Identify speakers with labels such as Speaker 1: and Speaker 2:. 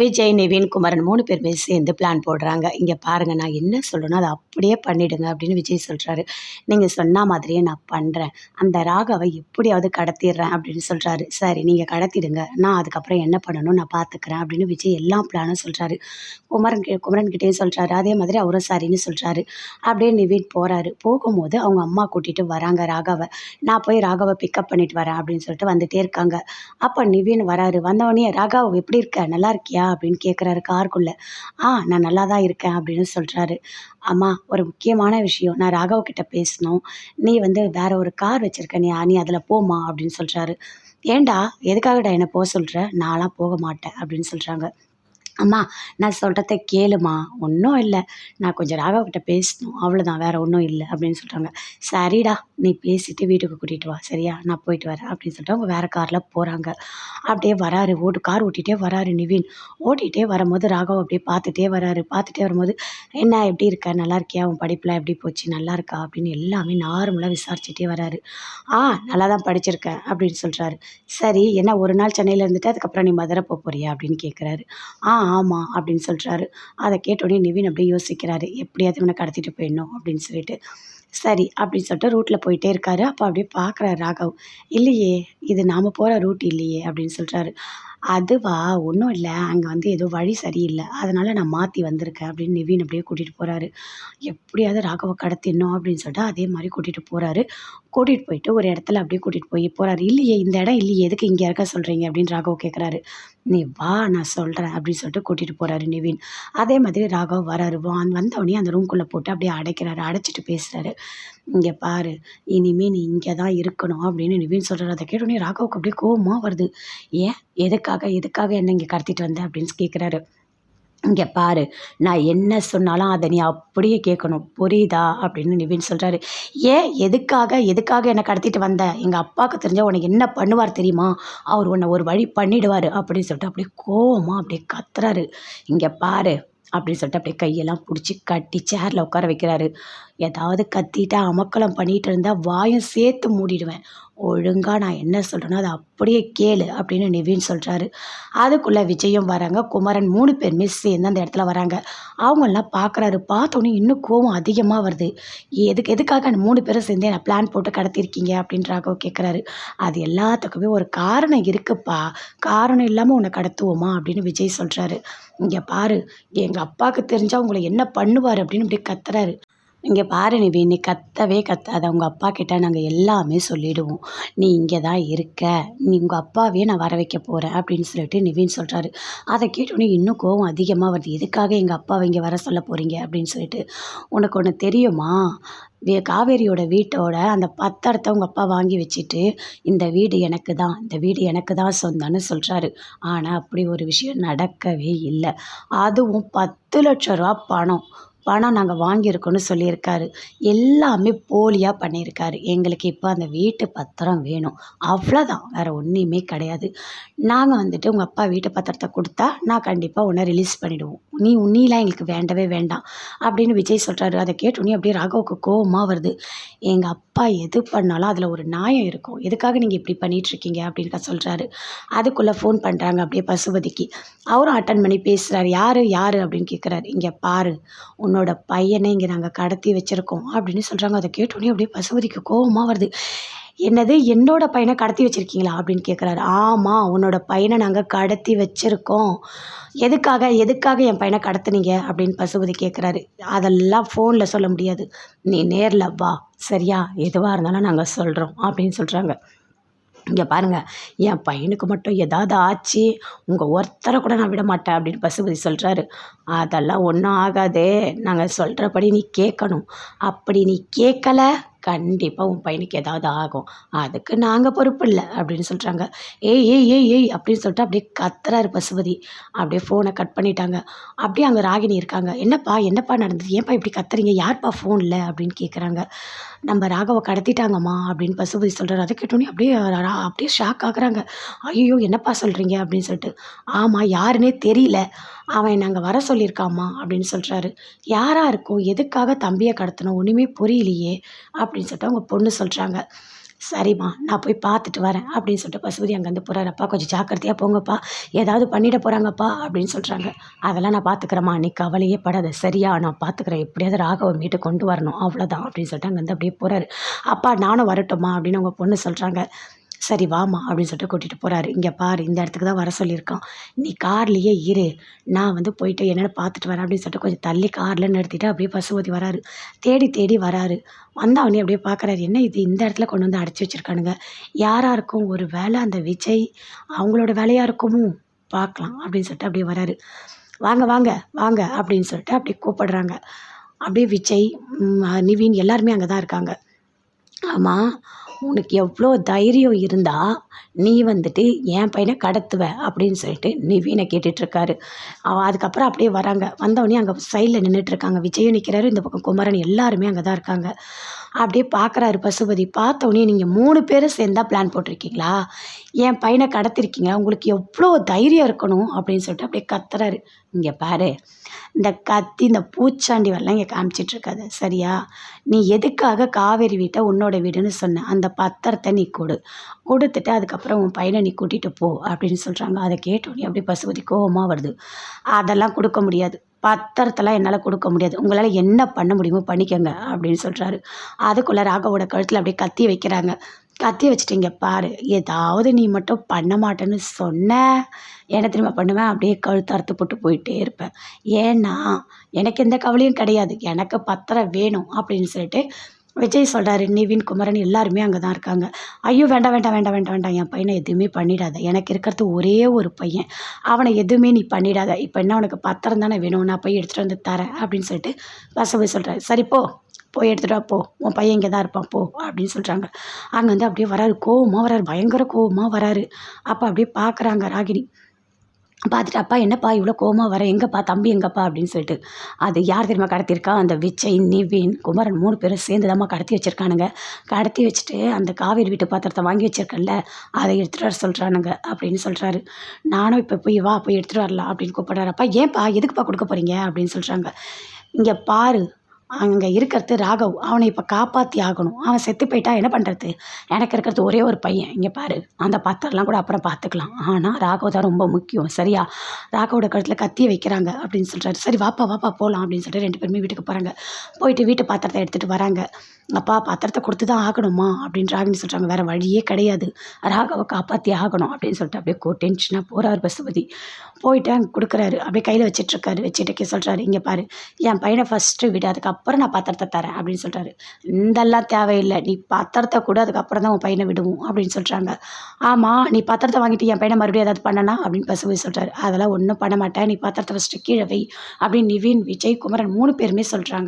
Speaker 1: விஜய் நிவின் குமரன் மூணு பேருமே சேர்ந்து பிளான் போடுறாங்க. இங்கே பாருங்கள் நான் என்ன சொல்லணும் அதை அப்படியே பண்ணிவிடுங்க அப்படின்னு விஜய் சொல்கிறாரு நீங்கள் சொன்ன மாதிரியே நான் பண்ணுறேன் அந்த ராகாவை எப்படியாவது கடத்திடுறேன் அப்படின்னு சொல்கிறாரு சரி நீங்கள் கடத்திடுங்க. நான் அதுக்கப்புறம் என்ன பண்ணணும் நான் பார்த்துக்கிறேன் அப்படின்னு விஜய் எல்லா பிளானும் சொல்கிறாரு குமரன் குமரன் கிட்டேயும் சொல்கிறாரு அதே மாதிரி அவரும் சரின்னு சொல்கிறாரு அப்படியே நிவின் போகிறாரு போகும்போது அவங்க அம்மா கூட்டிகிட்டு வராங்க ராகாவை. நான் போய் ராகவை பிக்கப் பண்ணிட்டு வரேன் அப்படின்னு சொல்லிட்டு வந்துட்டே இருக்காங்க. அப்போ நிவின் வராரு. வந்தவொடனே ராகவ் எப்படி இருக்க? நல்லா இருக்கியா? அப்படின்னு கேட்குறாரு காருக்குள்ளே. ஆ நான் நல்லா தான் இருக்கேன் அப்படின்னு சொல்கிறாரு அம்மா ஒரு முக்கியமான விஷயம். நான் ராகவ் கிட்ட பேசணும். நீ வந்து வேற ஒரு கார் வச்சுருக்க நீ நீ அதில் போமா அப்படின்னு சொல்கிறாரு ஏண்டா எதுக்காகடா என்னை போக சொல்கிற நான்லாம் போக மாட்டேன் அப்படின்னு சொல்கிறாங்க அம்மா நான் சொல்கிறத கேளுமா? ஒன்றும் இல்லை. நான் கொஞ்சம் ராகவ் கிட்ட பேசணும். அவ்வளோதான் வேற ஒன்றும் இல்லை அப்படின்னு சொல்கிறாங்க சரிடா நீ பேசிட்டு வீட்டுக்கு கூட்டிகிட்டு வா சரியா? நான் போயிட்டு வரேன் அப்படின்னு சொல்லிட்டு அவங்க வேறு காரில் போகிறாங்க அப்படியே வராரு ஓட்டு கார் ஓட்டிகிட்டே வராரு நிவின். ஓட்டிகிட்டே வரும்போது ராகவ் அப்படியே பார்த்துட்டே வராரு. பார்த்துட்டே வரும்போது என்ன எப்படி இருக்க? நல்லா இருக்கியா? உன் படிப்புலாம் எப்படி போச்சு? நல்லா இருக்கா? அப்படின்னு எல்லாமே நார்மலாக விசாரிச்சுட்டே வராரு. ஆ நல்லா தான் படிச்சிருக்கேன் அப்படின்னு சொல்கிறாரு சரி என்ன ஒரு நாள் சென்னையில் இருந்துட்டு அதுக்கப்புறம் நீ மதுரை போக போறியா? அப்படின்னு கேட்குறாரு ஆ ஆமாம் அப்படின்னு சொல்கிறாரு அதை கேட்டோடனே நிவின் அப்படியே யோசிக்கிறாரு. எப்படியாவது இவனை கடத்திட்டு போயிடணும் அப்படின்னு சொல்லிட்டு. சரி அப்படின்னு சொல்லிட்டு ரூட்டில் போயிட்டே இருக்காரு. அப்போ அப்படியே பார்க்குறாரு ராகவ். இல்லையே இது நாம் போகிற ரூட் இல்லையே அப்படின்னு சொல்கிறாரு அதுவா? ஒன்றும் இல்லை. அங்கே வந்து ஏதோ வழி சரியில்லை. அதனால் நான் மாற்றி வந்திருக்கேன் அப்படின்னு நிவின் அப்படியே கூட்டிகிட்டு போகிறாரு எப்படியாவது ராகவை கடத்திடணும் அப்படின்னு சொல்லிட்டு அதே மாதிரி கூட்டிகிட்டு போகிறாரு கூட்டிகிட்டு போயிட்டு ஒரு இடத்துல அப்படியே கூட்டிகிட்டு போய் போகிறாரு இல்லையே இந்த இடம் இல்லையே எதுக்கு இங்கே இருக்க சொல்கிறீங்க அப்படின்னு ராகவ் கேட்குறாரு நீ வா நான் சொல்கிறேன் அப்படின்னு சொல்லிட்டு கூட்டிகிட்டு போகிறாரு நிவின். அதே மாதிரி ராகவ் வராரு. வா வந்தவொடனே அந்த ரூம்குள்ளே போட்டு அப்படியே அடைக்கிறாரு அடைச்சிட்டு பேசுகிறாரு இங்கே பாரு இனிமேல் நீ இங்கே தான் இருக்கணும் அப்படின்னு நிவின் சொல்கிறாரு அதை கேட்டோடனே ராகவுக்கு அப்படியே கோபமாக வருது. ஏன்? எதுக்காக எதுக்காக என்ன இங்கே கடத்திட்டு வந்த? அப்படின்னு கேட்குறாரு இங்கே பாரு நான் என்ன சொன்னாலும் அதை நீ அப்படியே கேட்கணும். புரியுதா? அப்படின்னு நிவின் சொல்கிறாரு ஏன்? எதுக்காக? எதுக்காக என்னை கடத்திட்டு வந்த? எங்கள் அப்பாவுக்கு தெரிஞ்சால் உனக்கு என்ன பண்ணுவார் தெரியுமா? அவர் உன்னை ஒரு வழி பண்ணிடுவார் அப்படின்னு சொல்லிட்டு அப்படியே கோவமாக அப்படியே கத்துறாரு. இங்கே பாரு அப்படின்னு சொல்லிட்டு அப்படியே கையெல்லாம் பிடிச்சி கட்டி சேரில் உட்கார வைக்கிறாரு. ஏதாவது கத்திட்டு அமக்கலம் பண்ணிகிட்டு இருந்தால் வாயும் சேர்த்து மூடிடுவேன். ஒழுங்காக நான் என்ன சொல்கிறேனோ அதை அப்படியே கேளு அப்படின்னு நிவின் சொல்கிறாரு அதுக்குள்ளே விஜயும் வராங்க. குமரன் மூணு பேருமே சேர்ந்து அந்த இடத்துல வராங்க. அவங்கெல்லாம் பார்க்குறாரு பார்த்தோன்னே இன்னும் கோவம் அதிகமாக வருது. எதுக்கு எதுக்காக அந்த மூணு பேரும் சேர்ந்து என்ன பிளான் போட்டு கடத்திருக்கீங்க அப்படின்னு ராகவ் கேட்குறாரு அது எல்லாத்துக்குமே ஒரு காரணம் இருக்குப்பா. காரணம் இல்லாமல் உன்னை கடத்துவோமா அப்படின்னு விஜய் சொல்கிறாரு இங்கே பாரு எங்கள் அப்பாவுக்கு தெரிஞ்சால் உங்களை என்ன பண்ணுவார் அப்படின்னு இப்படி கத்துறாரு. இங்கே பாரு நிவி நீ கத்தவே கத்தாத. உங்கள் அப்பா கிட்ட நாங்கள் எல்லாமே சொல்லிடுவோம். நீ இங்கே தான் இருக்க. நீ உங்கள் அப்பாவே நான் வர வைக்க போகிறேன் அப்படின்னு சொல்லிட்டு நிவின் சொல்கிறாரு அதை கேட்டோன்னே இன்னும் கோவம் அதிகமாக வருது. எதுக்காக எங்கள் அப்பாவை இங்கே வர சொல்ல போகிறீங்க அப்படின்னு சொல்லிட்டு. உனக்கு ஒன்று தெரியுமா? வே காவேரியோட வீட்டோட அந்த பத்தடத்தை உங்கள் அப்பா வாங்கி வச்சுட்டு இந்த வீடு எனக்கு தான் இந்த வீடு எனக்கு தான் சொந்தம்னு சொல்கிறாரு ஆனால் அப்படி ஒரு விஷயம் நடக்கவே இல்லை. அதுவும் பத்து லட்ச ரூபா பணம். பணம் நாங்கள் வாங்கியிருக்கோன்னு சொல்லியிருக்காரு. எல்லாமே போலியாக பண்ணியிருக்காரு. எங்களுக்கு இப்போ அந்த வீட்டு பத்திரம் வேணும். அவ்வளோதான் வேறு ஒன்றுமே கிடையாது. நாங்கள் வந்துட்டு உங்கள் அப்பா வீட்டு பத்திரத்தை கொடுத்தா நான் கண்டிப்பாக உன்னை ரிலீஸ் பண்ணிவிடுவோம் நீ உன்னிலாம் எங்களுக்கு வேண்டவே வேண்டாம். அப்படின்னு விஜய் சொல்கிறாரு அதை கேட்டோன்னே அப்படியே ராகவுக்கு கோபமாக வருது. எங்கள் அப்பா அப்பா எது பண்ணாலும் அதில் ஒரு நியாயம் இருக்கும். எதுக்காக நீங்கள் இப்படி பண்ணிகிட்ருக்கீங்க அப்படின்னு சொல்கிறாரு அதுக்குள்ளே ஃபோன் பண்ணுறாங்க அப்படியே பசுபதிக்கு. அவரும் அட்டன் பண்ணி பேசுகிறாரு யார்? யார்? அப்படின்னு கேட்குறாரு இங்கே பாரு உன்னோட பையனை இங்கே நாங்கள் கடத்தி வச்சுருக்கோம். அப்படின்னு சொல்கிறாங்க அதை கேட்டோன்னே அப்படியே பசுபதிக்கு கோபமாக வருது. என்னது என்னோட பையனை கடத்தி வச்சுருக்கீங்களா? அப்படின்னு கேட்குறாரு ஆமாம் உன்னோட பையனை நாங்கள் கடத்தி வச்சுருக்கோம். எதுக்காக எதுக்காக என் பையனை கடத்துனீங்க? அப்படின்னு பசுபதி கேட்குறாரு அதெல்லாம் ஃபோனில் சொல்ல முடியாது. நீ நேரில் வா. சரியா? எதுவாக இருந்தாலும் நாங்கள் சொல்கிறோம் அப்படின்னு சொல்கிறாங்க இங்கே பாருங்கள் என் பையனுக்கு மட்டும் ஏதாவது ஆச்சு உங்கள் ஒருத்தரை கூட நான் விட மாட்டேன் அப்படின்னு பசுபதி சொல்கிறாரு அதெல்லாம் ஒன்றும் ஆகாதே. நாங்கள் சொல்கிறபடி நீ கேட்கணும் அப்படி நீ கேட்கல கண்டிப்பாக உன் பையனுக்கு ஏதாவது ஆகும். அதுக்கு நாங்கள் பொறுப்பு இல்லை அப்படின்னு சொல்கிறாங்க ஏய் ஏய் ஏய் ஏய் அப்படின்னு சொல்லிட்டு அப்படியே கத்துறாரு பசுபதி. அப்படியே ஃபோனை கட் பண்ணிட்டாங்க. அப்படியே அங்கே ராகினி இருக்காங்க. என்னப்பா என்னப்பா நடந்தது? ஏன்ப்பா இப்படி கத்துறீங்க? யார்ப்பா ஃபோனில் அப்படின்னு கேட்குறாங்க நம்ம ராகவை கடத்திட்டாங்கம்மா அப்படின்னு பசுபதி சொல்கிறார் அதை கேட்டோன்னே அப்படியே ரா- அப்படியே ஷாக் ஆகுறாங்க. ஐயோ என்னப்பா சொல்கிறீங்க அப்படின்னு சொல்லிட்டு ஆமாம் யாருன்னே தெரியல. அவன் நாங்கள் வர சொல்லியிருக்காம்மா அப்படின்னு சொல்கிறாரு யாராக இருக்கும்? எதுக்காக தம்பியை கடத்தணும்? ஒன்றுமே புரியலையே அப்படின்னு சொல்லிட்டு அவங்க பொண்ணு சொல்கிறாங்க சரிம்மா நான் போய் பார்த்துட்டு வரேன் அப்படின்னு சொல்லிட்டு பசுபதி அங்கேருந்து போகிறாரு அப்பா கொஞ்சம் ஜாக்கிரதையாக போங்கப்பா. ஏதாவது பண்ணிட போகிறாங்கப்பா அப்படின்னு சொல்கிறாங்க அதெல்லாம் நான் பார்த்துக்கிறேம்மா. நீ கவலையே படாத. சரியா நான் பார்த்துக்கிறேன். எப்படியாவது ராகவை மீட்டு கொண்டு வரணும். அவ்வளோதான் அப்படின்னு சொல்லிட்டு அங்கேருந்து அப்படியே போகிறாரு அப்பா நானும் வரட்டுமா அப்படின்னு அவங்க பொண்ணு சொல்கிறாங்க சரி வாம்மா அப்படின்னு சொல்லிட்டு கூட்டிகிட்டு போகிறாரு இங்கே பாரு இந்த இடத்துக்கு தான் வர சொல்லியிருக்கான். நீ கார்லேயே இரு. நான் வந்து போயிட்டு என்னென்னு பார்த்துட்டு வரேன் அப்படின்னு சொல்லிட்டு கொஞ்சம் தள்ளி காரில் நிறுத்திட்டு அப்படியே பசுபதி வராரு. தேடி தேடி வராரு. வந்தவனே அப்படியே பார்க்குறாரு என்ன இது? இந்த இடத்துல கொண்டு வந்து அடைச்சி வச்சுருக்கானுங்க. யாராக இருக்கும்? ஒரு வேளை அந்த விஜய் அவங்களோட வேலையாக இருக்குமோ? பார்க்கலாம் அப்படின்னு சொல்லிட்டு அப்படியே வராரு. வாங்க வாங்க வாங்க அப்படின்னு சொல்லிட்டு அப்படியே கூப்பிடுறாங்க. அப்படியே விஜய் நிவின் எல்லாருமே அங்கே தான் இருக்காங்க. ஆமாம் உனக்கு எவ்வளோ தைரியம் இருந்தால் நீ வந்துட்டு என் பையனை கடத்துவ அப்படின்னு சொல்லிட்டு நிவீனை கேட்டுட்ருக்காரு. அதுக்கப்புறம் அப்படியே வராங்க. வந்தவொடனே அங்கே சைடில் நின்றுட்டுருக்காங்க விஜயும் நிற்கிறாரு இந்த பக்கம் குமரன் எல்லாருமே அங்கே தான் இருக்காங்க. அப்படியே பார்க்குறாரு பசுபதி. பார்த்தோன்னே நீங்கள் மூணு பேரும் சேர்ந்தா பிளான் போட்டிருக்கீங்களா? என் பையனை கடத்திருக்கீங்களா? உங்களுக்கு எவ்வளோ தைரியம் இருக்கணும்? அப்படின்னு சொல்லிட்டு அப்படியே கத்துறாரு. இங்கே பாரு. இந்த கத்தி இந்த பூச்சாண்டி வரலாம் இங்கே காமிச்சிட்ருக்காது சரியா? நீ எதுக்காக காவேரி வீட்டை உன்னோட வீடுன்னு சொன்ன? அந்த பத்திரத்தை நீ கொடு. கொடுத்துட்டு அதுக்கப்புறம் உன் பையனை நீ கூட்டிகிட்டு போ அப்படின்னு சொல்கிறாங்க அதை கேட்டோன்னே அப்படியே பசுபதி கோபமாக வருது. அதெல்லாம் கொடுக்க முடியாது. பத்திரத்தெல்லாம் என்னால் கொடுக்க முடியாது. உங்களால் என்ன பண்ண முடியுமோ பண்ணிக்கோங்க அப்படின்னு சொல்கிறாரு அதுக்குள்ளே ராகவோட கழுத்தில் அப்படியே கத்தி வைக்கிறாங்க. கத்தி வச்சுட்டீங்க பாரு ஏதாவது நீ மட்டும் பண்ண மாட்டேன்னு சொன்ன என்ன திரும்ப பண்ணுவேன் அப்படியே கழுத்து அறுத்து போட்டு போயிட்டே இருப்பேன். ஏன்னா எனக்கு எந்த கவலையும் கிடையாது. எனக்கு பத்திரம் வேணும் அப்படின்னு சொல்லிட்டு விஜய் சொல்கிறாரு நிவின் குமரன் எல்லாருமே அங்கே தான் இருக்காங்க. ஐயோ வேண்டாம் வேண்டாம் வேண்டாம் வேண்டாம் வேண்டாம். என் பையனை எதுவுமே பண்ணிடாத. எனக்கு இருக்கிறது ஒரே ஒரு பையன். அவனை எதுவுமே நீ பண்ணிடாத. இப்போ என்ன உனக்கு பத்திரம் தானே வேணும்? நான் போய் எடுத்துகிட்டு வந்து தரேன் அப்படின்னு சொல்லிட்டு பசவை சொல்கிறாரு சரி போ. போய் எடுத்துகிட்டு போ. உன் பையன் இங்கே தான் இருப்பான் போ அப்படின்னு சொல்கிறாங்க அங்கே வந்து அப்படியே வராரு. கோவமாக வராரு. பயங்கர கோவமாக வராரு. அப்போ அப்படியே பார்க்குறாங்க ராகினி. பார்த்துட்டு அப்பா என்னப்பா இவ்வளோ கோவமாக வர? எங்கப்பா? தம்பி எங்கப்பா? அப்படின்னு சொல்லிட்டு அது யார் தெரியுமா கடத்தியிருக்கா? அந்த விஜய் நிவின் குமரன் மூணு பேரும் சேர்ந்து தாம்மா கடத்தி வச்சுருக்கானுங்க. கடத்தி வச்சுட்டு அந்த காவேரி வீட்டு பாத்திரத்தை வாங்கி வச்சிருக்கேன்ல அதை எடுத்துகிட்டு வர சொல்கிறானுங்க அப்படின்னு சொல்கிறாரு நானும் இப்போ போய் வா போய் எடுத்துகிட்டு வரலாம் அப்படின்னு கூப்பிட்றாரு. அப்பா ஏன்ப்பா எதுக்குப்பா கொடுக்க போகிறீங்க அப்படின்னு சொல்கிறாங்க இங்கே பாரு அங்கே இருக்கிறது ராகவ். அவனை இப்போ காப்பாற்றி ஆகணும். அவன் செத்து போயிட்டா என்ன பண்ணுறது எனக்கு இருக்கிறது ஒரே ஒரு பையன். இங்கே பாரு. அந்த பத்திரம்லாம் கூட அப்புறம் பார்த்துக்கலாம் ஆனால் ராகவ் தான் ரொம்ப முக்கியம். சரியா? ராகவோட கழுத்தில் கத்தி வைக்கிறாங்க அப்படின்னு சொல்கிறாரு சரி வாப்பா வாப்பா போகலாம் அப்படின்னு சொல்லிட்டு ரெண்டு பேருமே வீட்டுக்கு போகிறாங்க போயிட்டு வீட்டு பாத்திரத்தை எடுத்துகிட்டு வராங்க. அப்பா பத்திரத்தை கொடுத்து தான் ஆகணுமா? அப்படின்னு ராகினி சொல்கிறாங்க வேறு வழியே கிடையாது. ராகவை காப்பாற்றி ஆகணும் அப்படின்னு சொல்லிட்டு அப்படியே கோ டென்ஷனாக போகிறார் பசுபதி. போயிட்டு அங்கே கொடுக்குறாரு. அப்படியே கையில் வச்சிட்ருக்காரு. வச்சுட்டு சொல்கிறாரு இங்கே பாரு என் பையனை ஃபஸ்ட்டு விடு அதுக்கப்புறம் நான் பத்திரத்தை தரேன். அப்படின்னு சொல்கிறாரு இந்தெல்லாம் தேவையில்லை. நீ பத்திரத்தை கூட அதுக்கப்புறம் தான் உன் பையனை விடுவோம். அப்படின்னு சொல்கிறாங்க ஆமாம் நீ பத்திரத்தை வாங்கிட்டு என் பையனை மறுபடியும் ஏதாவது பண்ணனா? அப்படின்னு பசுபதி சொல்கிறாரு அதெல்லாம் ஒன்றும் பண்ண மாட்டேன். நீ பாத்திரத்தை ஃபஸ்ட்டு கீழே வை. அப்படின்னு நிவின் விஜய் குமரன் மூணு பேருமே சொல்கிறாங்க